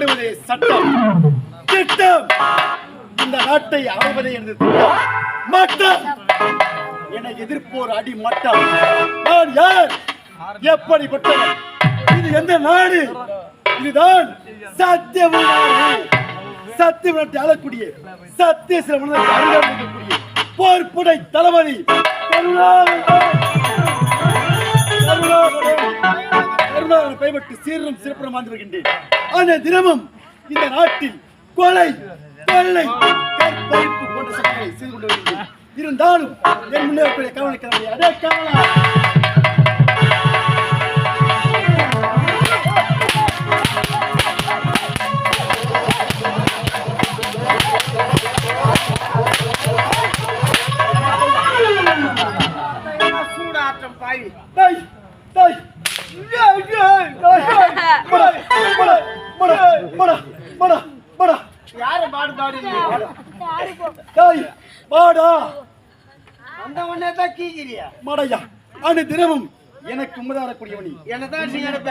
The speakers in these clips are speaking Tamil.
போடுவதே சட்டம் திட்டம். இந்த நாட்டை ஆள்வதே எனது திட்டம். மட்டம். என எதிர்ப்போர் அடி மட்டம். நான் யார்? எப்படிப்பட்டவன்? இது எந்த நாடு? இதுதான் சத்திய சத்திய நாட்டை ஆளக்கூடிய சத்திய சில அருகாமைக்கூடிய போர்ப்புடை தளபதி. கருணாநிதி. கருணாகரன் பயப்பட்டு சீரும் சிறப்புறம் வாழ்ந்து வருகின்றேன். ஆனால் தினமும் இந்த நாட்டில் கொலை கொள்ளை கற்பழிப்பு போன்ற சட்டங்களை செய்து கொண்டு வருகின்றேன். இருந்தாலும் என் முன்னேற்ற கவனிக்கிறவரை அதே கவனம் யாரு பாடு பாடு டேய் வாடா. அந்த ஒன்னே தான் கீக்கிறியா? மடையா அனு தினமும் எனக்கு உம்மதாரக்கூடியவனி என்னதான் நீ எடுப்ப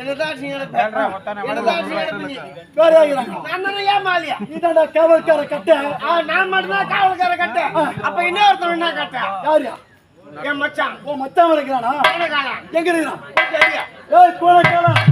என்னதான் நீ எடுப்ப என்னதான் நீ எடுப்ப நீ? வேற யாருங்க நான் தானே ஏன் மாலியா நீதான்டா காவல்கார கட்ட. நான் மட்டும்தான் காவல்கார கட்ட. அப்ப இன்னொருத்தன் என்ன கட்ட? யாரியா என் மச்சான். ஓ மச்சான் இருக்கிறானா. எங்க இருக்கிறான்? ஏய் கோலக்காரா மறுபடியும்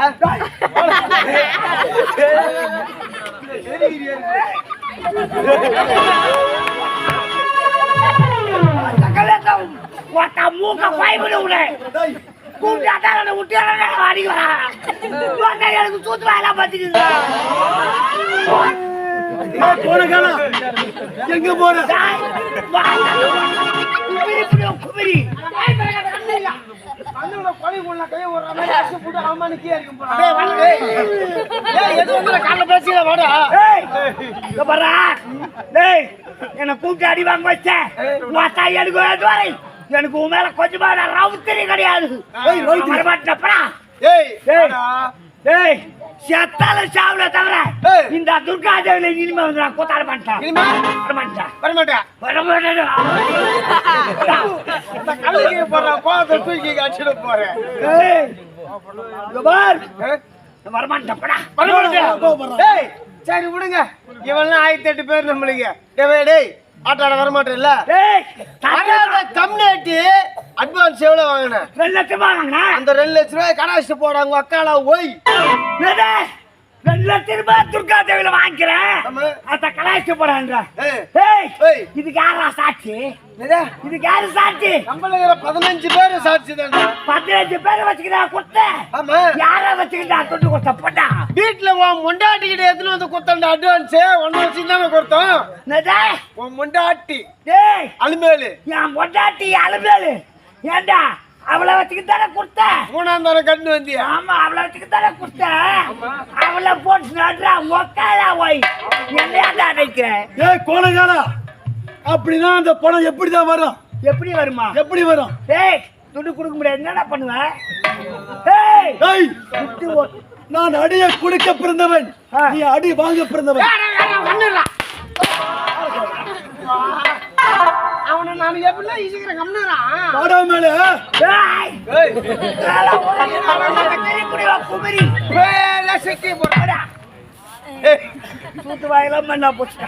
மூக்க பயப்பட விட விட்டு அடிக்கிறா எனக்கு பார்த்துக்குங்க எங்க போற குமரி அவமானிக்கே இருக்கும் டேய். என்ன கூப்பிட்டு அடி வாங்க வச்ச மாத்தா எனக்கு வேண்டு வரை எனக்கு உன் மேல கொஞ்சமா ரவுத்தரி கிடையாது. வரமாட்டப்படா டேய். செத்தால சாவல தவிர. இந்த துர்கா தேவில இனிமே வந்து நான் கூத்தாட மாட்டேன்? வரமாட்டேன் வரமாட்டேன். தூக்கி போறேன். நான். வரமாட்டேன். சரி விடுங்க. இவெல்லாம் ஆயிரத்தி எட்டு பேர் நம்மளுக்கு. டேய், டேய் ஆட்டாட சத்தியமா கம்யூனிட்டி அட்வான்ஸ் எவ்வளவு வாங்கினேன் ரெண்டு லட்சமா வாங்கினா? அந்த ரெண்டு லட்ச ரூபாய் கடாசிட்டு போறாங்க அக்கால ஒய் ரூபாய் துர்கா தேவில வாங்கிக்கிறேன். அத கலாய்ச்சி ஏய். இதுக்கு யாரா சாட்சி? இதுக்கு யாரு சாட்சி? நம்மளுக்கு பதினஞ்சு பேர் சாட்சி தானே. பதினஞ்சு பேர் வச்சுக்கிறா குத்த. ஆமா. யார வச்சுக்கிட்டா துண்டு கொடுத்த போட்டா. வீட்டுல உன் முண்டாட்டிக்கிட்ட எத்தனை வந்து கொடுத்தா அட்வான்ஸ் ஒன்னு வச்சு தானே கொடுத்தோம்? உன் முண்டாட்டி. டேய் அலுமேலு என் பொண்டாட்டி அலுமேலு ஏண்டா? அவளை வச்சுக்கிட்டு தானே கொடுத்த? மூணாம் தரம் கண்டு வந்தியா? ஆமா அவளை வச்சுக்கிட்டு தானே கொடுத்த? அவளை போட்டு நடுறா மொக்காலா போய். என்னையாண்டா நினைக்கிறேன் ஏய் கோலக்காரா அப்படின்னா அந்த பணம் எப்படிதான் வரும்? எப்படி வருமா? எப்படி வரும்? டேய் துண்டு கொடுக்க முடியாது. என்னடா பண்ணுவேன் டேய் டேய் துட்டு நான் அடியை கொடுக்க பிறந்தவன். நீ அடி வாங்க பிறந்தவன். அவனை நான் எப்படிலாம் இசுக்கிறேன் கம்னுறான் வாடா மேல. ஏய்! குமரி. வேலை சிக்கி போடுறா போடா. ஏய். தூத்து வாயெல்லாம் மண்ணா போச்சுடா